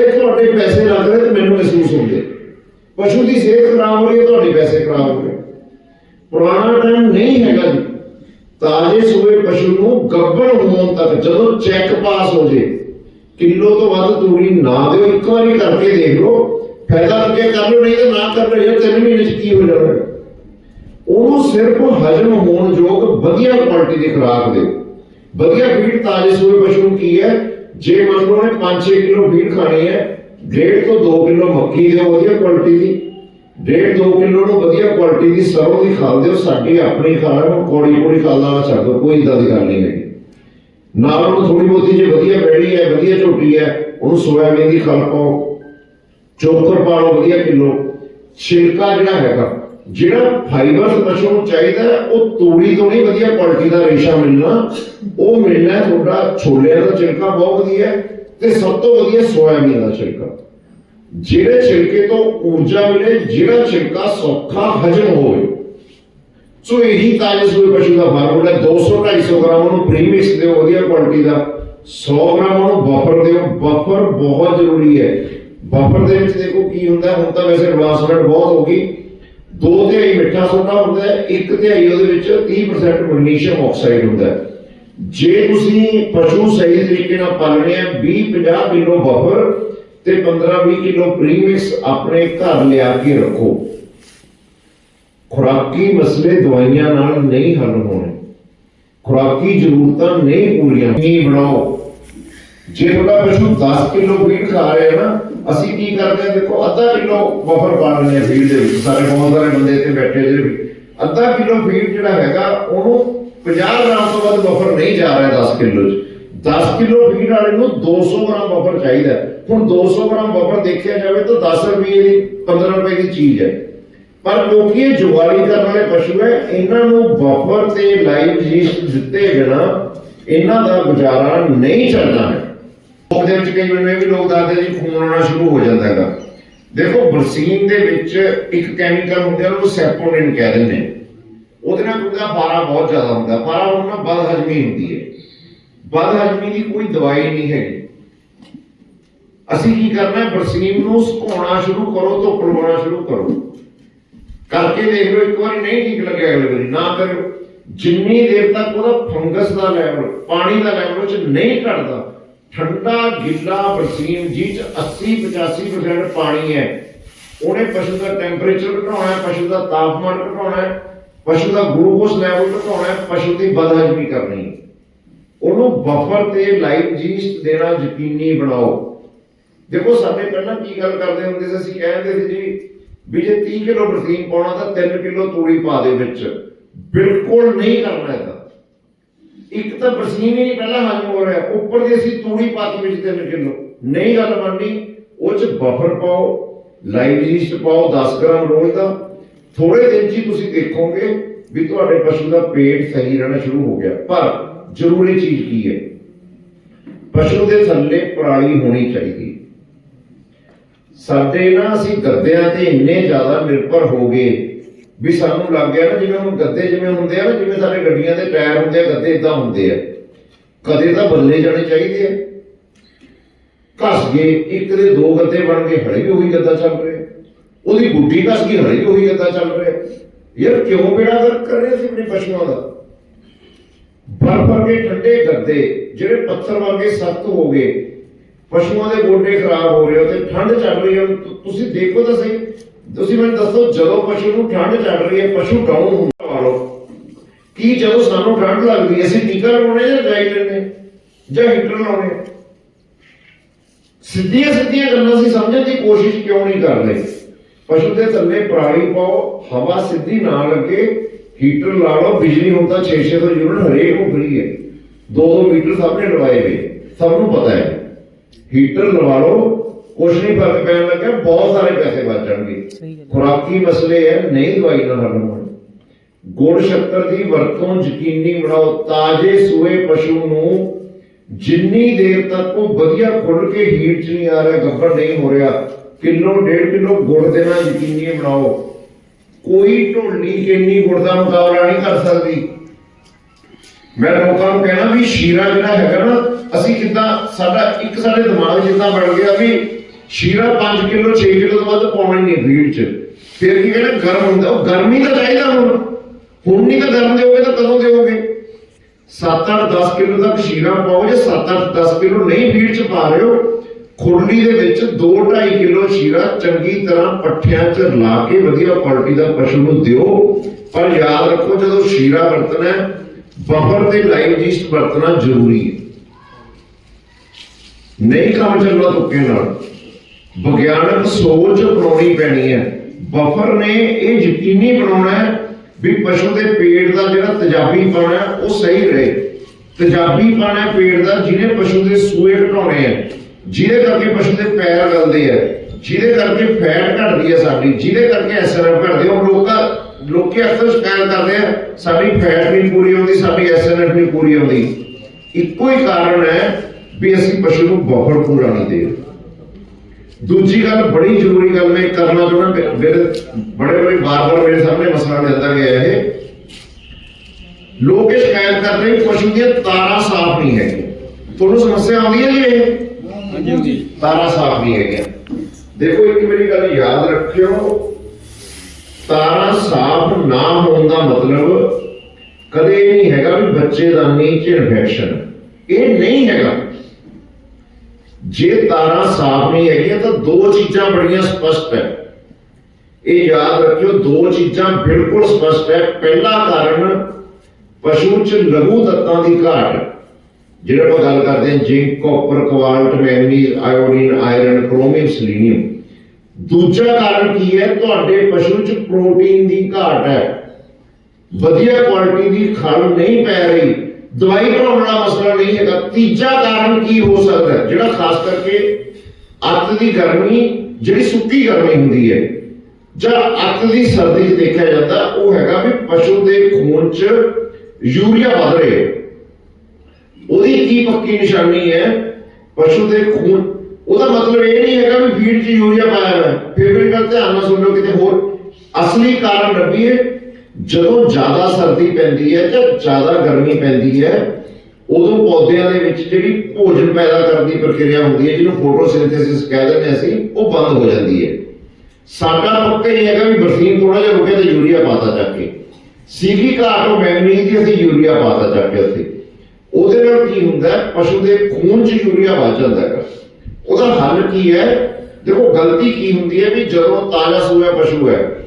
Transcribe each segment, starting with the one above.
ਸਿਹਤ ਤੁਹਾਡੇ ਪੈਸੇ ਲੱਗ ਰਹੇ ਤੇ ਮੈਨੂੰ ਮਹਿਸੂਸ ਹੁੰਦੇ। ਪਸ਼ੂ ਦੀ ਸਿਹਤ ਖਰਾਬ ਹੋ ਰਹੀ ਹੈ, ਤੁਹਾਡੇ ਪੈਸੇ ਖਰਾਬ ਹੋ ਰਹੇ। ਪੁਰਾਣਾ ਟਾਈਮ ਨਹੀਂ ਹੈਗਾ ਜੀ। ਤਾਜ਼ੇ ਸੂਏ ਪਸ਼ੂ ਨੂੰ ਗੱਭਣ ਹੋਣ ਤੱਕ ਜਦੋਂ ਚੈੱਕ ਪਾਸ ਹੋ ਜੇ, ਕਿਲੋ ਤੋਂ ਵੱਧ ਤੂੜੀ ਨਾ ਦਿਓ, ਇੱਕ ਵਾਰੀ ਕਰਕੇ ਦੇਖ ਲਓ। ਫਾਇਦਾ ਅੱਗੇ ਕਰ ਲਓ, ਨਹੀਂ ਤੇ ਨਾ ਕਰ ਲਓ, ਇਹ ਤਿੰਨ ਮਹੀਨੇ ਚ ਕੀ ਹੋ ਜਾਣਾ। ਉਹਨੂੰ ਸਿਰਫ ਹਜਮ ਹੋਣ ਯੋਗ ਵਧੀਆ ਕੁਆਲਿਟੀ ਦੀ ਖੁਰਾਕ ਦਿਓ। ਵਧੀਆ ਫੀਡ ਤਾਜ਼ੇ ਸੂਏ ਪਸ਼ੂ ਨੂੰ ਕੀ ਹੈ? ਜੇ ਮੰਨ ਲਓ ਨੇ 5-6 ਕਿਲੋ ਫੀਡ ਖਾਣੀ ਹੈ, ਡੇਢ ਤੋਂ 2 ਕਿਲੋ ਮੱਕੀ ਦਿਓ ਵਧੀਆ ਕੁਆਲਿਟੀ ਦੀ, ਡੇਢ 2 ਕਿਲੋ ਨੂੰ ਵਧੀਆ ਕੁਆਲਿਟੀ ਦੀ ਸਰੋਂ ਦੀ ਖਾਲ ਦਿਓ, ਸਾਡੀ ਆਪਣੀ ਖਾਲ ਨੂੰ ਕੋੜੀ ਕੋੜੀ ਖਾਲ ਨਾਲ ਛੱਡ ਦਿਓ, ਕੋਈ ਇਦਾਂ ਦੀ ਗੱਲ ਨਹੀਂ ਹੈਗੀ। ਨਾਲ ਉਹਨੂੰ ਥੋੜੀ ਬਹੁਤੀ ਜੇ ਵਧੀਆ ਬੈੜੀ ਹੈ, ਵਧੀਆ ਝੋਟੀ ਹੈ, ਉਹਨੂੰ ਸੋਇਆਬੀਨ ਦੀ ਖਾਲ ਪਾਓ, ਚੋਕਰ ਪਾ ਲਓ ਵਧੀਆ ਕਿਲੋ, ਛਿਲਕਾ ਜਿਹੜਾ ਹੈਗਾ ਜਿਹੜਾ ਫਾਈਬਰਸ ਪਸ਼ੂ ਨੂੰ ਚਾਹੀਦਾ ਉਹ ਤੋੜੀ ਤੋਂ ਨਹੀਂ ਵਧੀਆ ਕੁਆਲਿਟੀ ਦਾ ਰੇਸ਼ਾ ਮਿਲਣਾ। ਉਹ ਮਿਲਣਾ ਤੁਹਾਡਾ ਛੋਲਿਆਂ ਦਾ ਛਿਲਕਾ ਬਹੁਤ ਵਧੀਆ ਤੇ ਸਭ ਤੋਂ ਵਧੀਆ ਸੋਇਆਬੀਨ ਦਾ ਛਿਲਕਾ। ਜਿਹੜੇ ਛਿਲਕੇ ਤੋਂ ਊਰਜਾ ਮਿਲੇ, ਜਿਹੜਾ ਛਿਲਕਾ ਸੌਖਾ ਹਜਮ ਹੋਵੇ। ਸੋ ਇਹੀ ਤਾਜ਼ੇ ਸੂਏ ਪਸ਼ੂ ਦਾ ਫਾਰਮੂਲਾ 200 250 ਗ੍ਰਾਮ ਉਹਨੂੰ ਪ੍ਰੀਮਿਕਸ ਦਿਓ, ਵਧੀਆ ਕੁਆਲਿਟੀ ਦਾ। 100 ਗ੍ਰਾਮ ਉਹਨੂੰ ਬਫਰ ਦਿਓ। ਬਫਰ ਬਹੁਤ ਜ਼ਰੂਰੀ ਹੈ। ਬਫਰ ਦੇ ਵਿੱਚ ਦੇਖੋ ਕੀ ਹੁੰਦਾ, ਹੁਣ ਤਾਂ ਵੈਸੇ ਐਡਵਾਂਸਮੈਂਟ ਬਹੁਤ ਹੋ ਗਈ। ਦੋ ਤਿਹਾਈ ਮਿੱਠਾ ਸੋਡਾ ਹੁੰਦਾ ਹੈ, ਇੱਕ ਤਿਹਾਈ ਉਹਦੇ ਵਿੱਚ 30% ਮੈਗਨੀਸ਼ੀਅਮ ਆਕਸਾਈਡ ਹੁੰਦਾ ਹੈ। ਜੇ ਤੁਸੀਂ ਪਸ਼ੂ ਸਹੀ ਤਰੀਕੇ ਨਾਲ ਪਾਲਣੇ ਆ 20 50 ਕਿਲੋ ਬਫਰ ਤੇ 15 20 ਕਿਲੋ ਪ੍ਰੀਮਿਕਸ ਆਪਣੇ ਘਰ ਲਿਆ ਕੇ ਰੱਖੋ। ਖੁਰਾਕੀ ਮਸਲੇ ਦਵਾਈਆਂ ਨਾਲ ਨਹੀਂ ਹੱਲ ਹੋਣੇ। ਖੁਰਾਕੀ ਜ਼ਰੂਰਤਾਂ ਨਹੀਂ ਪੂਰੀਆਂ ਨਹੀਂ ਬਣਾਓ। ਜੇ ਤੁਹਾਡਾ ਪਸ਼ੂ 10 ਕਿਲੋ ਫੀਡ ਖਾ ਰਿਹਾ ਨਾ, ਅਸੀਂ ਕੀ ਕਰਦੇ ਹਾਂ? ਦੇਖੋ, ਅੱਧਾ ਕਿਲੋ ਬਫਰ ਪਾ ਲੈਂਦੇ ਹਾਂ ਫੀਡ ਦੇ ਵਿੱਚ। ਸਾਰੇ ਬਹੁਤ ਸਾਰੇ ਬੰਦੇ ਇੱਥੇ ਬੈਠੇ ਜਿਹੜੇ ਅੱਧਾ ਕਿਲੋ ਫੀਡ ਜਿਹੜਾ ਹੈਗਾ, ਉਹਨੂੰ 50 ਗ੍ਰਾਮ ਤੋਂ ਵੱਧ ਬਫਰ ਨਹੀਂ ਜਾ ਰਿਹਾ 10 ਕਿਲੋ ਚ। 10 ਕਿਲੋ ਫੀਡ ਵਾਲੇ ਨੂੰ 200 ਗ੍ਰਾਮ ਬਫਰ ਚਾਹੀਦਾ ਹੈ। ਹੁਣ 200 ਗ੍ਰਾਮ ਬਫਰ ਦੇਖਿਆ ਜਾਵੇ ਤਾਂ 10 ਰੁਪਏ ਦੀ 15 ਰੁਪਏ ਦੀ ਚੀਜ਼ ਹੈ। ਪਰ ਕਿਉਂਕਿ ਇਹ ਜੁਗਾੜੀ ਕਰਨ ਵਾਲੇ ਪਸ਼ੂ ਹੈ, ਇਹਨਾਂ ਨੂੰ ਬਫਰ ਤੇ ਲਾਈਵ ਜੀਸਟ ਦਿੱਤੇ ਬਿਨਾ ਇਹਨਾਂ ਦਾ ਗੁਜ਼ਾਰਾ ਨਹੀਂ ਚੱਲਣਾ ਹੈ। ਲੋਕ ਦੇ ਵਿੱਚ ਕਈ ਵਾਰ ਇਹ ਵੀ ਲੋਕ ਦੱਸਦੇ ਜੀ, ਖੂਨ ਆਉਣਾ ਸ਼ੁਰੂ ਹੋ ਜਾਂਦਾ ਹੈਗਾ। ਦੇਖੋ ਬਰਸੀਨ ਦੇ ਵਿੱਚ ਇੱਕ ਕੈਮੀਕਲ ਹੁੰਦਾ ਉਹਨੂੰ ਸੈਪੋਨਿਨ ਕਹਿ ਦਿੰਦੇ ਨੇ। ਉਹਦੇ ਨਾਲ ਉਹਦਾ ਪਾਰਾ ਬਹੁਤ ਜ਼ਿਆਦਾ ਹੁੰਦਾ, ਪਾਰਾ ਹੋਣ ਨਾਲ ਬਦ ਹਜਮੀ ਹੁੰਦੀ ਹੈ। ਬਦ ਹਜਮੀ ਦੀ ਕੋਈ ਦਵਾਈ ਨਹੀਂ ਹੈਗੀ। ਅਸੀਂ ਕੀ ਕਰਨਾ ਹੈ ਬਰਸੀਨ ਨੂੰ ਸੁਕਾਉਣਾ ਸ਼ੁਰੂ ਕਰੋ, ਧੁੱਪ ਲਵਾਉਣਾ ਸ਼ੁਰੂ ਕਰੋ। ਕਰਕੇ ਦੇਖ ਲਓ, ਇੱਕ ਵਾਰੀ ਨਹੀਂ ਠੀਕ ਲੱਗਿਆ ਅਗਲੇ ਵਾਰੀ, ਨਾ ਕਰਿਓ। ਜਿੰਨੀ ਦੇਰ ਤੱਕ ਉਹਦਾ ਫੰਗਸ ਦਾ ਲੈਵਲ ਪਾਣੀ ਦਾ ਲੈਵਲ ਚ ਨਹੀਂ ਘਟਦਾ ਠੰਡਾ ਗਿੱਲਾ ਬਰਸੀਨ ਜੀ ਚ 80 85% ਪਾਣੀ ਹੈ। ਉਹਨੇ ਪਸ਼ੂ ਦਾ ਟੈਂਪਰੇਚਰ ਘਟਾਉਣਾ ਹੈ, ਪਸ਼ੂ ਦਾ ਤਾਪਮਾਨ ਘਟਾਉਣਾ ਹੈ, ਪਸ਼ੂ ਦਾ ਗਲੂਕੋਜ਼ ਲੈਵਲ ਘਟਾਉਣਾ ਹੈ, ਪਸ਼ੂ ਦੀ ਬਦਹਜਮੀ ਕਰਨੀ ਉਹਨੂੰ ਬਫਰ ਤੇ ਲਾਈਟ ਜੀਸਟ ਦੇਣਾ ਯਕੀਨੀ ਬਣਾਓ। ਦੇਖੋ, ਸਾਡੇ ਪਹਿਲਾਂ ਕੀ ਗੱਲ ਕਰਦੇ ਹੁੰਦੇ ਸੀ? ਅਸੀਂ ਕਹਿੰਦੇ ਸੀ ਜੀ, ਵੀ ਜੇ 30 ਕਿਲੋ ਬਰਸੀਨ ਪਾਉਣਾ ਤਾਂ 3 ਕਿਲੋ ਤੂੜੀ ਪਾ ਦੇ ਵਿੱਚ। ਬਿਲਕੁਲ ਨਹੀਂ ਕਰਨਾ ਇਹਦਾ। ਇੱਕ ਤਾਂ ਬਰਸੀਨ ਹੀ ਨਹੀਂ ਪਹਿਲਾਂ ਹਜਮ ਹੋ ਰਿਹਾ। ਉੱਪਰ ਦੀ ਅਸੀਂ ਤੂੜੀ ਪਾਤੀ ਵਿੱਚ 3 ਕਿਲੋ ਨਹੀਂ ਗੱਲ ਬਣਨੀ ਉਹ ਚ ਬਫਰ ਪਾਓ ਲਾਈਵ ਜੀਸਟ ਪਾਓ 10 ਗ੍ਰਾਮ ਰੋਜ਼ ਦਾ। ਥੋੜੇ ਦਿਨ 'ਚ ਤੁਸੀਂ ਦੇਖੋਗੇ ਵੀ ਤੁਹਾਡੇ ਪਸ਼ੂ ਦਾ ਪੇਟ ਸਹੀ ਰਹਿਣਾ ਸ਼ੁਰੂ ਹੋ ਗਿਆ। ਪਰ ਜ਼ਰੂਰੀ ਚੀਜ਼ ਕੀ ਹੈ? ਪਸ਼ੂ ਦੇ ਥੱਲੇ ਪਰਾਲੀ ਹੋਣੀ ਚਾਹੀਦੀ। ਹੈ ਸਾਡੇ ਨਾ ਅਸੀਂ ਗੱਦਿਆਂ ਤੇ ਇੰਨੇ ਜ਼ਿਆਦਾ ਨਿਰਭਰ ਹੋ ਗਏ ਵੀ ਸਾਨੂੰ ਲੱਗ ਗਿਆ ਨਾ ਜਿਵੇਂ ਹੁਣ ਗੱਦੇ ਜਿਵੇਂ ਹੁੰਦੇ ਆ ਨਾ, ਜਿਵੇਂ ਸਾਡੇ ਗੱਡੀਆਂ ਦੇ ਟਾਇਰ ਹੁੰਦੇ ਆ, ਗੱਦੇ ਇਦਾਂ ਹੁੰਦੇ ਆ। ਕਦੇ ਤਾਂ ਬਦਲੇ ਜਾਣੇ ਚਾਹੀਦੇ ਆ। ਘਸ ਗਏ, ਇੱਕ ਦੇ ਦੋ ਗੱਦੇ ਬਣ ਗਏ, ਹਲੇ ਵੀ ਉਹੀ ਗੱਦਾ ਚੱਲ ਰਿਹਾ। ਉਹਦੀ ਗੁੱਡੀ ਘਸ ਗਈ, ਹਲੇ ਵੀ ਉਹੀ ਗੱਦਾ ਚੱਲ ਰਿਹਾ। ਯਾਰ ਕਿਉਂ ਬੇੜਾ ਕਰ ਰਹੇ ਸੀ ਆਪਣੇ ਪਸ਼ੂਆਂ ਦਾ? ਬਰਫ ਵਰਗੇ ਠੰਡੇ ਗੱਦੇ, ਜਿਹੜੇ ਪੱਥਰ ਵਰਗੇ ਸਖਤ ਹੋ ਗਏ। ਪਸ਼ੂਆਂ ਦੇ ਗੋਡੇ ਖਰਾਬ ਹੋ ਰਹੇ ਹੋ ਠੰਡ ਚੱਲ ਰਹੀ ਹੈ ਤੁਸੀਂ ਦੇਖੋ ਤਾਂ ਸਹੀ। ਤੁਸੀਂ ਮੈਨੂੰ ਦੱਸੋ, ਜਦੋਂ ਪਸ਼ੂ ਨੂੰ ਠੰਡ ਚੱਲ ਰਹੀ ਹੈ, ਪਸ਼ੂ ਡਾਊਨ ਹੁੰਦਾ? ਲਓ। ਕੀ ਜਦੋਂ ਸਾਨੂੰ ਠੰਡ ਲੱਗਦੀ ਹੈ, ਅਸੀਂ ਟੀਕਾ ਲਗਾਉਣੇ ਜਾਂ ਦਵਾਈ ਲੈਣੇ ਜਾਂ ਹੀਟਰ ਲਾਉਣੇ ਸਿੱਧੀਆਂ ਸਿੱਧੀਆਂ ਗੱਲਾਂ ਅਸੀਂ ਸਮਝਣ ਦੀ ਕੋਸ਼ਿਸ਼ ਕਿਉਂ ਨਹੀਂ ਕਰਦੇ ਪਸ਼ੂ ਦੇ ਥੱਲੇ ਪਰਾਲੀ ਪਾਓ, ਹਵਾ ਸਿੱਧੀ ਨਾ ਲੱਗੇ, ਹੀਟਰ ਲਾ ਲਓ। ਬਿਜਲੀ ਹੁਣ ਤਾਂ 6-600 ਯੂਨਿਟ ਹਰੇਕ ਨੂੰ ਫਰੀ ਹੈ। 2-2 ਮੀਟਰ ਸਭ ਨੇ ਲਵਾਏ ਵੇ ਸਭ ਨੂੰ ਪਤਾ ਹੈ। ਹੀਟਰ ਲਵਾ ਲਓ ਕੁਛ ਨਹੀਂ ਫ਼ਰਕ ਪੈਣ ਲੱਗਾ ਬਹੁਤ ਸਾਰੇ ਪੈਸੇ ਬਚ ਜਾਣਗੇ। ਸਹੀ ਗੱਲ ਖੁਰਾਕੀ ਮਸਲੇ ਹੈ ਨਹੀਂ ਦਵਾਈ ਨਾਲ ਹੱਲ ਹੋਣੇ। ਗੁੜ ਸ਼ੱਕਰ ਦੀ ਵਰਤੋਂ ਯਕੀਨੀ ਬਣਾਓ ਤਾਜ਼ੇ ਸੂਏ ਪਸ਼ੂ ਨੂੰ ਜਿੰਨੀ ਦੇਰ ਤੱਕ ਉਹ ਵਧੀਆ ਖੁੱਲ ਕੇ ਹੀਟ 'ਚ ਨਹੀਂ ਆ ਰਿਹਾ ਗੱਭਰ ਨਹੀਂ ਹੋ ਰਿਹਾ ਕਿਲੋ ਡੇਢ ਕਿਲੋ ਗੁੜ ਦੇਣਾ ਯਕੀਨੀ ਬਣਾਓ। ਕੋਈ ਢੋਲੀ ਕਿੰਨੀ ਗੁੜ ਦਾ ਮੁਕਾਬਲਾ ਨਹੀਂ ਕਰ ਸਕਦੀ। ਮੈਂ ਲੋਕਾਂ ਨੂੰ ਕਹਿਣਾ ਵੀ ਸ਼ੀਰਾ ਜਿਹੜਾ ਹੈਗਾ ਨਾ ਅਸੀਂ ਕਿੱਦਾਂ ਸਾਡਾ ਇੱਕ ਸਾਡੇ ਦਿਮਾਗ ਜਿੱਦਾਂ ਬਣ ਗਿਆ ਵੀ ਸ਼ੀਰਾ 5 ਕਿਲੋ 6 ਕਿਲੋ ਤੋਂ ਵੱਧ ਪਾਉਣਾ ਨਹੀਂ ਫੀਡ 'ਚ। ਫਿਰ ਕੀ ਕਹਿੰਦੇ, ਗਰਮ ਹੁੰਦਾ। ਉਹ ਗਰਮੀ ਤਾਂ ਚਾਹੀਦਾ ਹੁਣ। ਹੁਣ ਨਹੀਂ ਤਾਂ ਗਰਮ ਦਿਓਗੇ ਤਾਂ ਕਦੋਂ ਦਿਓਗੇ? 7-8 10 ਕਿਲੋ ਤੱਕ ਸ਼ੀਰਾ ਪਾਓ। ਜੇ 7-8 10 ਕਿਲੋ ਨਹੀਂ ਫੀਡ 'ਚ ਪਾ ਰਹੇ ਹੋ, ਖੁਰਲੀ ਦੇ ਵਿੱਚ 2-2.5 ਕਿਲੋ ਸ਼ੀਰਾ ਚੰਗੀ ਤਰ੍ਹਾਂ ਪੱਠਿਆਂ 'ਚ ਲਾ ਕੇ ਵਧੀਆ ਕੁਆਲਿਟੀ ਦਾ ਪਸ਼ੂ ਨੂੰ ਦਿਓ। ਪਰ ਯਾਦ ਰੱਖੋ, ਜਦੋਂ ਸ਼ੀਰਾ ਵਰਤਣਾ ਬਫਰ ਤੇ ਲਾਈਵ ਜੀਸਟ ਵਰਤਣਾ ਜ਼ਰੂਰੀ ਹੈ। ਨਹੀਂ ਕੰਮ ਚੱਲਣਾ ਤੁੱਕੇ ਨਾਲ। ਵਿਗਿਆਨਕ ਸੋਚ ਅਪਣਾਉਣੀ ਪੈਣੀ ਹੈ। ਬਫਰ ਨੇ ਇਹ ਯਕੀਨੀ ਬਣਾਉਣਾ ਹੈ ਵੀ ਪਸ਼ੂ ਦੇ ਪੇਟ ਦਾ ਜਿਹੜਾ ਤੇਜ਼ਾਬੀ ਪਾਣਾ ਉਹ ਸਹੀ ਰਹੇ। ਤੇਜ਼ਾਬੀ ਪਾਣਾ ਪੇਟ ਦਾ, ਜਿਹਨੇ ਪਸ਼ੂ ਦੇ ਸੂਏ ਘਟਾਉਣੇ ਆ ਜਿਹਦੇ ਕਰਕੇ ਪਸ਼ੂ ਦੇ ਪੈਰ ਗਲਦੇ ਆ ਜਿਹਦੇ ਕਰਕੇ ਫੈਟ ਘਟਦੀ ਹੈ ਸਾਡੀ, ਜਿਹਦੇ ਕਰਕੇ ਐਸਐਨਐਫ ਘਟਦੀ ਹੈ। ਉਹ ਲੋਕਾਂ, ਲੋਕੀ ਅਕਸਰ ਸ਼ਿਕਾਇਤ ਕਰਦੇ ਆ, ਸਾਡੀ ਫੈਟ ਨਹੀਂ ਪੂਰੀ ਹੁੰਦੀ, ਸਾਡੀ ਐਸਐਨਐਫ ਨਹੀਂ ਪੂਰੀ ਹੁੰਦੀ। ਇੱਕੋ ਹੀ ਕਾਰਨ ਹੈ ਵੀ ਅਸੀਂ ਪਸ਼ੂ ਨੂੰ ਬਫਰ ਪੂਰਾ ਨਹੀਂ ਦੇ ਰਹੇ। ਦੂਜੀ ਗੱਲ ਬੜੀ ਜ਼ਰੂਰੀ ਗੱਲ ਮੈਂ ਕਰਨਾ ਚਾਹੁੰਦਾ ਮੇ- ਮੇਰੇ ਬੜੇ ਬੜੇ ਬਾਰ-ਬਾਰ ਮੇਰੇ ਸਾਹਮਣੇ ਮਸਲਾ ਲਿਆਂਦਾ ਗਿਆ ਇਹ ਲੋਕ ਇਹ ਸ਼ਿਕਾਇਤ ਕਰ ਰਹੇ ਕਿ ਪਸ਼ੂ ਦੀਆਂ ਤਾਰਾਂ ਸਾਫ਼ ਨਹੀਂ ਹੈਗੀਆਂ ਤੁਹਾਨੂੰ ਸਮੱਸਿਆ ਆਉਂਦੀ ਹੈ ਜੀ ਇਹ ਹਾਂਜੀ ਹਾਂਜੀ ਤਾਰਾਂ ਸਾਫ਼ ਨਹੀਂ ਹੈਗੀਆਂ ਦੇਖੋ ਇੱਕ ਮੇਰੀ ਗੱਲ ਯਾਦ ਰੱਖਿਓ ਤਾਰਾਂ ਸਾਫ਼ ਨਾ ਹੋਣ ਦਾ ਮਤਲਬ ਕਦੇ ਇਹ ਨਹੀਂ ਹੈਗਾ ਵੀ ਬੱਚੇਦਾਨੀ ਚ ਇਨਫੈਕਸ਼ਨ ਇਹ ਨਹੀਂ ਹੈਗਾ ਜੇ ਤਾਰਾਂ ਸਾਫ਼ ਨਹੀਂ ਹੈਗੀਆਂ ਤਾਂ ਦੋ ਚੀਜ਼ਾਂ ਬੜੀਆਂ ਸਪਸ਼ਟ ਹੈ। ਇਹ ਯਾਦ ਰੱਖਿਓ, ਦੋ ਚੀਜ਼ਾਂ ਬਿਲਕੁਲ ਸਪਸ਼ਟ ਹੈ। ਪਹਿਲਾ ਕਾਰਨ ਪਸ਼ੂ ਚ ਲਘੂ ਤੱਤਾਂ ਦੀ ਘਾਟ। ਜਿਹੜਾ ਆਪਾਂ ਗੱਲ ਕਰਦੇ ਹਾਂ, zinc, copper cobalt manganese, iodine, iron, chromium, selenium. ਦੂਜਾ ਕਾਰਨ ਕੀ ਹੈ? ਤੁਹਾਡੇ ਪਸ਼ੂ ਚ ਪ੍ਰੋਟੀਨ ਦੀ ਘਾਟ ਹੈ। ਵਧੀਆ ਕੁਆਲਿਟੀ ਦੀ ਖਲ ਨਹੀਂ ਪੈ ਰਹੀ। ਦਵਾਈ ਬਣਾਉਣ ਵਾਲਾ ਮਸਲਾ ਨਹੀਂ ਹੈਗਾ। ਤੀਜਾ ਕਾਰਨ ਕੀ ਹੋ ਸਕਦਾ ਹੈ? ਜਿਹੜਾ ਖਾਸ ਕਰਕੇ ਅੱਤ ਦੀ ਗਰਮੀ, ਜਿਹੜੀ ਸੁੱਕੀ ਗਰਮੀ ਹੁੰਦੀ ਹੈ, ਜਾਂ ਅੱਤ ਦੀ ਸਰਦੀ 'ਚ ਦੇਖਿਆ ਜਾਂਦਾ, ਉਹ ਹੈਗਾ ਵੀ ਪਸ਼ੂ ਦੇ ਖੂਨ 'ਚ ਯੂਰੀਆ ਵੱਧ ਰਿਹਾ ਉਹਦੀ ਕੀ ਪੱਕੀ ਨਿਸ਼ਾਨੀ ਹੈ? ਪਸ਼ੂ ਦੇ ਖੂਨ। ਉਹਦਾ ਮਤਲਬ ਇਹ ਨਹੀਂ ਹੈਗਾ ਵੀ ਫੀਡ 'ਚ ਯੂਰੀਆ ਪਾਇਆ ਹੋਇਆ ਫੇਵਰੇਟ ਫਿਰ ਧਿਆਨ ਨਾਲ ਸੁਣ ਲਓ ਕਿਤੇ ਹੋਰ। ਅਸਲੀ ਕਾਰਨ ਲੱਭੀਏ। ਜਦੋਂ ਜ਼ਿਆਦਾ ਸਰਦੀ ਪੈਂਦੀ ਹੈ ਜਾਂ ਜ਼ਿਆਦਾ ਗਰਮੀ ਪੈਂਦੀ ਹੈ, ਉਦੋਂ ਪੌਦਿਆਂ ਦੇ ਵਿੱਚ ਜਿਹੜੀ ਭੋਜਨ ਪੈਦਾ ਕਰਨ ਦੀ ਪ੍ਰਕਿਰਿਆ ਹੁੰਦੀ ਹੈ, ਜਿਹਨੂੰ ਫੋਟੋਸਿੰਥੇਸਿਸ ਕਹਿ ਦਿੰਦੇ ਅਸੀਂ, ਉਹ ਬੰਦ ਹੋ ਜਾਂਦੀ ਹੈ। ਸਾਡਾ ਪੱਕਾ ਹੀ ਹੈਗਾ ਵੀ ਬਰਸੀਨ ਥੋੜਾ ਜਿਹਾ ਰੁਕੇ ਤੇ ਯੂਰੀਆ ਪਾਤਾ ਚੱਕ ਕੇ। ਸੀਗੀ ਘਾਟ ਉਹ ਮੈਗਨੀਜ਼ ਦੀ ਅਸੀਂ ਯੂਰੀਆ ਪਾਤਾ ਚੱਕ ਕੇ ਉੱਥੇ। ਉਹਦੇ ਨਾਲ ਕੀ ਹੁੰਦਾ ਪਸ਼ੂ ਦੇ ਖੂਨ 'ਚ ਯੂਰੀਆ ਵੱਧ ਜਾਂਦਾ ਹੈ ਉਹਦਾ ਹੱਲ ਕੀ ਹੈ? ਦੇਖੋ, ਗਲਤੀ ਕੀ ਹੁੰਦੀ ਹੈ ਵੀ ਜਦੋਂ ਤਾਜ਼ਾ ਸੂਆ ਪਸ਼ੂ ਹੈ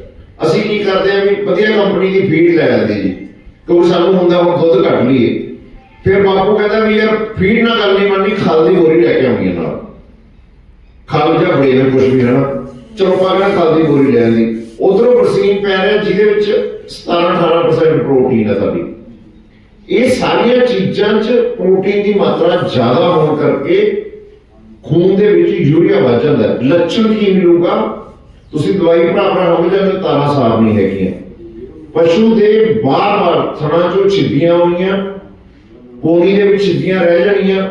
ਅਸੀਂ ਕੀ ਕਰਦੇ ਹਾਂ ਵੀ ਵਧੀਆ ਕੰਪਨੀ ਦੀ ਫੀਡ ਲੈ ਲੈਂਦੇ ਜੀ। ਕਿਉਂਕਿ ਸਾਨੂੰ ਹੁੰਦਾ ਹੁਣ ਦੁੱਧ ਘੱਟ ਲਈਏ। ਫਿਰ ਬਾਪੂ ਕਹਿੰਦਾ ਵੀ ਯਾਰ ਫੀਡ ਨਾ ਕਰਨੀ ਮੰਨੀ ਖਲ ਦੀ ਬੋਰੀ ਲੈ ਕੇ ਆਉਣੀ ਹੈ ਨਾਲ। ਖਲ ਜਾਂ ਬੜੇ ਕੁਝ ਵੀ ਹੈ ਚਲੋ ਪਾਗਣਾ ਖਲ ਦੀ ਬੋਰੀ ਲੈ ਆਂਦੀ। ਉਧਰੋਂ ਬਰਸੀਨ ਪੈ ਰਿਹਾ ਜਿਹਦੇ ਵਿੱਚ 17-18% ਪ੍ਰੋਟੀਨ ਹੈ ਸਾਡੀ। ਇਹ ਸਾਰੀਆਂ ਚੀਜ਼ਾਂ 'ਚ ਪ੍ਰੋਟੀਨ ਦੀ ਮਾਤਰਾ ਜ਼ਿਆਦਾ ਹੋਣ ਕਰਕੇ ਖੂਨ ਦੇ ਵਿੱਚ ਯੂਰੀਆ ਵੱਧ ਜਾਂਦਾ। ਹੈ ਲੱਛਣ ਕੀ ਮਿਲੂਗਾ? ਤੁਸੀਂ ਦਵਾਈ ਭਰਾ ਭਰਾ ਹੋ ਜਾਂਦੇ ਤਾਰਾਂ ਸਾਫ਼ ਨਹੀਂ ਹੈਗੀਆਂ? ਪਸ਼ੂ ਦੇ ਬਾਰ-ਬਾਰ ਥਣਾ 'ਚੋਂ ਛਿੱਦੀਆਂ ਹੋਈਆਂ ਪੋਣੀ ਦੇ ਵਿੱਚ ਛਿੱਦੀਆਂ ਰਹਿ ਜਾਣੀਆਂ,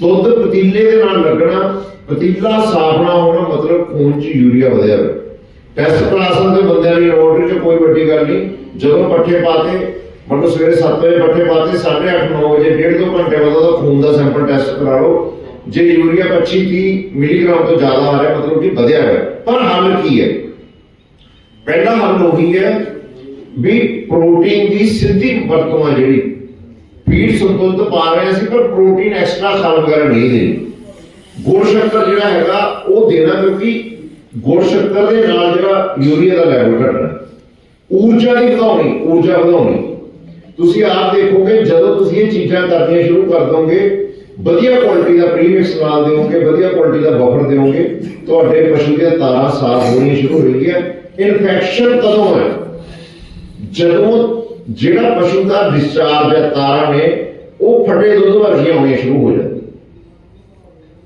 ਦੁੱਧ ਪਤੀਲੇ ਦੇ ਨਾਲ ਲੱਗਣਾ, ਪਤੀਲਾ ਸਾਫ਼ ਨਾ ਹੋਣਾ ਮਤਲਬ ਖੂਨ 'ਚ ਯੂਰੀਆ ਵਧਿਆ ਹੋਇਆ। ਟੈਸਟ ਕਲਾਸਾਂ ਦੇ ਬੰਦਿਆਂ ਦੀ ਲੈਬੋਰਟਰੀ 'ਚ ਕੋਈ ਵੱਡੀ ਗੱਲ ਨਹੀਂ। ਜਦੋਂ ਪੱਠੇ ਪਾਤੇ, ਮਤਲਬ ਸਵੇਰੇ 7 ਵਜੇ ਪੱਠੇ ਪਾਤੇ 8:30 9 ਵਜੇ, ਡੇਢ ਦੋ ਘੰਟੇ ਬਾਅਦ ਉਹਦਾ ਖੂਨ ਦਾ ਸੈਂਪਲ ਟੈਸਟ ਕਰਾ ਲਓ ਜੇ ਯੂਰੀਆ 25 30 ਮਿਲੀਗ੍ਰਾਮ ਤੋਂ ਜ਼ਿਆਦਾ ਆ ਰਿਹਾ, ਮਤਲਬ ਕਿ ਵਧਿਆ ਹੋਇਆ। ਪਰ ਹੱਲ ਕੀ ਹੈ? ਪਹਿਲਾ ਹੱਲ ਉਹੀ ਹੈ ਵੀ ਪ੍ਰੋਟੀਨ ਦੀ ਸਿੱਧੀ ਵਰਤੋਂ ਹੈ ਜਿਹੜੀ। ਫੀਡ ਸੰਤੁਲਿਤ ਪਾ ਰਹੇ ਸੀ ਪਰ ਪ੍ਰੋਟੀਨ ਐਕਸਟਰਾ ਖਾਣ ਵਗੈਰਾ ਨਹੀਂ ਦੇਣੀ ਗੁੜ ਸ਼ੱਕਰ ਜਿਹੜਾ ਹੈਗਾ, ਉਹ ਦੇਣਾ ਕਿਉਂਕਿ ਗੁੜ ਸ਼ੱਕਰ ਦੇ ਨਾਲ ਜਿਹੜਾ ਯੂਰੀਆ ਦਾ ਲੈਵਲ ਘਟਣਾ ਊਰਜਾ ਦੀ ਵਧਾਉਣੀ, ਊਰਜਾ ਵਧਾਉਣੀ। ਤੁਸੀਂ ਆਪ ਦੇਖੋਗੇ, ਜਦੋਂ ਤੁਸੀਂ ਇਹ ਚੀਜ਼ਾਂ ਕਰਨੀਆਂ ਸ਼ੁਰੂ ਕਰ ਦੋਗੇ ਵਧੀਆ ਕੁਆਲਿਟੀ ਦਾ ਪ੍ਰੀਮਿਕਸ ਨਾਲ ਦਿਓਗੇ, ਵਧੀਆ ਕੁਆਲਿਟੀ ਦਾ ਬਫਰ ਦਿਓਗੇ, ਤੁਹਾਡੇ ਪਸ਼ੂ ਦੀਆਂ ਤਾਰਾਂ ਸਾਫ਼ ਹੋਣੀਆਂ ਸ਼ੁਰੂ ਹੋ ਰਹੀਆਂ ਇਨਫੈਕਸ਼ਨ ਕਦੋਂ ਹੈ ਜਦੋਂ ਜਿਹੜਾ ਪਸ਼ੂ ਦਾ ਡਿਸਚਾਰਜ ਹੈ, ਤਾਰਾਂ ਨੇ, ਉਹ ਫਟੇ ਦੁੱਧ ਵਰਗੀਆਂ ਹੋਣੀਆਂ ਸ਼ੁਰੂ ਹੋ ਜਾਂਦੀਆਂ।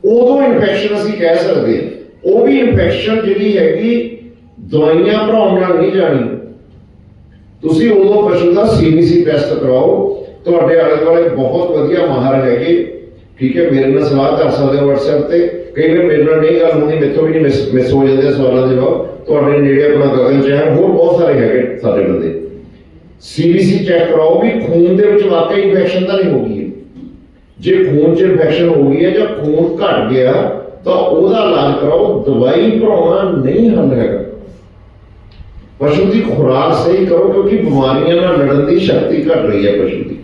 ਉਦੋਂ ਇਨਫੈਕਸ਼ਨ ਅਸੀਂ ਕਹਿ ਸਕਦੇ ਹਾਂ। ਉਹ ਵੀ ਇਨਫੈਕਸ਼ਨ ਜਿਹੜੀ ਹੈਗੀ, ਦਵਾਈਆਂ ਭਰਾਉਣ ਨਾਲ ਨਹੀਂ ਜਾਣੀ। ਤੁਸੀਂ ਉਦੋਂ ਪਸ਼ੂ ਦਾ ਸੀਬੀਸੀ ਟੈਸਟ ਕਰਾਓ। ਤੁਹਾਡੇ ਆਲੇ ਦੁਆਲੇ ਬਹੁਤ ਵਧੀਆ ਮਾਹਰ ਹੈਗੇ। ਠੀਕ ਹੈ, ਮੇਰੇ ਨਾਲ ਸਲਾਹ ਕਰ ਸਕਦੇ ਹੋ WhatsApp ਤੇ। ਕਈ ਵਾਰ ਮੇਰੇ ਨਾਲ ਨਹੀਂ ਗੱਲ ਹੁੰਦੀ ਮੇਥੋਂ ਵੀ ਨਹੀਂ ਮਿਸ ਹੋ ਜਾਂਦੇ ਸਵਾਲਾਂ ਦੇ ਜਵਾਬ। ਤੁਹਾਡੇ ਨੇੜੇ ਆਪਣਾ ਗਗਨ ਚਹਿਲ ਹੋਰ ਬਹੁਤ ਸਾਰੇ ਹੈਗੇ ਸਾਡੇ ਬੰਦੇ। ਸੀਬੀਸੀ ਚੈੱਕ ਕਰਾਓ ਵੀ ਖੂਨ ਦੇ ਵਿੱਚ ਵਾਕਈ ਇਨਫੈਕਸ਼ਨ ਤਾਂ ਨਹੀਂ ਹੋ ਗਈ ਜੇ ਖੂਨ 'ਚ ਇਨਫੈਕਸ਼ਨ ਹੋ ਗਈ ਹੈ ਜਾਂ ਖੂਨ ਘਟ ਗਿਆ, ਤਾਂ ਉਹਦਾ ਇਲਾਜ ਕਰਾਓ, ਦਵਾਈ ਭਰਾਉਣਾ ਨਹੀਂ ਹੱਲ ਹੈਗਾ। ਪਸ਼ੂ ਦੀ ਖੁਰਾਕ ਸਹੀ ਕਰੋ, ਕਿਉਂਕਿ ਬਿਮਾਰੀਆਂ ਨਾਲ ਲੜਨ ਦੀ ਸ਼ਕਤੀ ਘਟ ਰਹੀ ਹੈ ਪਸ਼ੂ ਦੀ।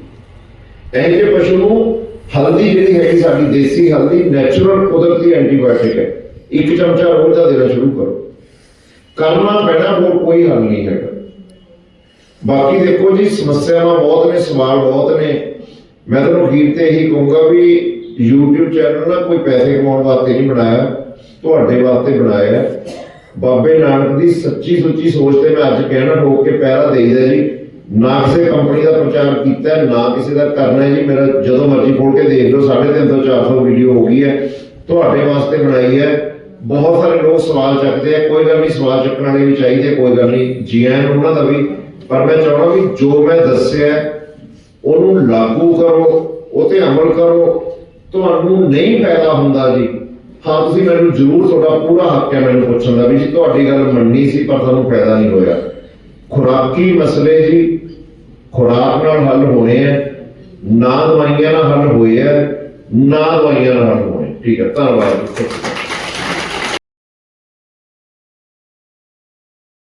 ਇਹ ਜਿਹੇ ਪਸ਼ੂ ਨੂੰ ਹਲਦੀ ਜਿਹੜੀ ਹੈਗੀ ਸਾਡੀ ਦੇਸੀ ਹਲਦੀ ਨੈਚੁਰਲ ਕੁਦਰਤੀ ਐਂਟੀਬਾਇਓਟਿਕ ਹੈ। ਇੱਕ ਚਮਚਾ ਰੋਜ਼ ਦਾ ਦੇਣਾ ਸ਼ੁਰੂ ਕਰੋ। ਕਰਨਾ ਪੈਣਾ ਹੋਰ ਕੋਈ ਹੱਲ ਨਹੀਂ ਹੈਗਾ। ਬਾਕੀ ਦੇਖੋ ਜੀ, ਸਮੱਸਿਆਵਾਂ ਬਹੁਤ ਨੇ, ਸਵਾਲ ਬਹੁਤ ਨੇ। ਮੈਂ ਤੁਹਾਨੂੰ ਅਖੀਰ ਤੇ ਇਹੀ ਕਹੂੰਗਾ ਵੀ YouTube ਚੈਨਲ ਨਾ ਕੋਈ ਪੈਸੇ ਕਮਾਉਣ ਵਾਸਤੇ ਨਹੀਂ ਬਣਾਇਆ। ਤੁਹਾਡੇ ਵਾਸਤੇ ਬਣਾਇਆ ਬਾਬੇ ਨਾਨਕ ਦੀ ਸੱਚੀ ਸੁੱਚੀ ਸੋਚ ਤੇ ਮੈਂ ਅੱਜ ਕਹਿਣਾ ਠੋਕ ਕੇ ਪਹਿਰਾ ਦੇਈਦਾ ਜੀ। ਨਾ ਕਿਸੇ ਕੰਪਨੀ ਦਾ ਪ੍ਰਚਾਰ ਕੀਤਾ, ਨਾ ਕਿਸੇ ਦਾ ਕਰਨਾ ਜੀ। ਮੇਰਾ ਜਦੋਂ ਮਰਜ਼ੀ ਖੋਲ ਕੇ ਦੇਖ ਲਓ 350 ਤੋਂ 400 ਵੀਡੀਓ ਹੋ ਗਈ ਹੈ। ਤੁਹਾਡੇ ਵਾਸਤੇ ਬਣਾਈ ਹੈ। ਬਹੁਤ ਸਾਰੇ ਲੋਕ ਸਵਾਲ ਚੱਕਦੇ ਆ, ਕੋਈ ਗੱਲ ਨਹੀਂ, ਸਵਾਲ ਚੱਕਣ ਵਾਲੇ ਵੀ ਚਾਹੀਦੇ, ਕੋਈ ਗੱਲ ਨਹੀਂ, ਜੀ ਆਇਆਂ ਉਹਨਾਂ ਦਾ ਵੀ। ਪਰ ਮੈਂ ਚਾਹਣਾ ਵੀ ਜੋ ਮੈਂ ਦੱਸਿਆ, ਉਹਨੂੰ ਲਾਗੂ ਕਰੋ ਉਹ ਤੇ ਅਮਲ ਕਰੋ। ਤੁਹਾਨੂੰ ਨਹੀਂ ਫਾਇਦਾ ਹੁੰਦਾ ਜੀ। ਹਾਂ, ਤੁਸੀਂ ਮੈਨੂੰ ਜ਼ਰੂਰ ਤੁਹਾਡਾ ਪੂਰਾ ਹੱਕ ਹੈ ਮੈਨੂੰ ਪੁੱਛਣ ਦਾ ਵੀ ਜੀ, ਤੁਹਾਡੀ ਗੱਲ ਮੰਨੀ ਸੀ, ਪਰ ਤੁਹਾਨੂੰ ਫਾਇਦਾ ਨਹੀਂ ਹੋਇਆ। ਖੁਰਾਕੀ ਮਸਲੇ ਜੀ ਖੁਰਾਕ ਨਾਲ ਹੱਲ ਹੋਣੇ ਆ, ਨਾ ਦਵਾਈਆਂ ਨਾਲ ਹੱਲ ਹੋਏ ਆ, ਨਾ ਦਵਾਈਆਂ ਨਾਲ ਹੱਲ ਹੋਣੇ। ਠੀਕ ਹੈ ਧੰਨਵਾਦ। ਜੀ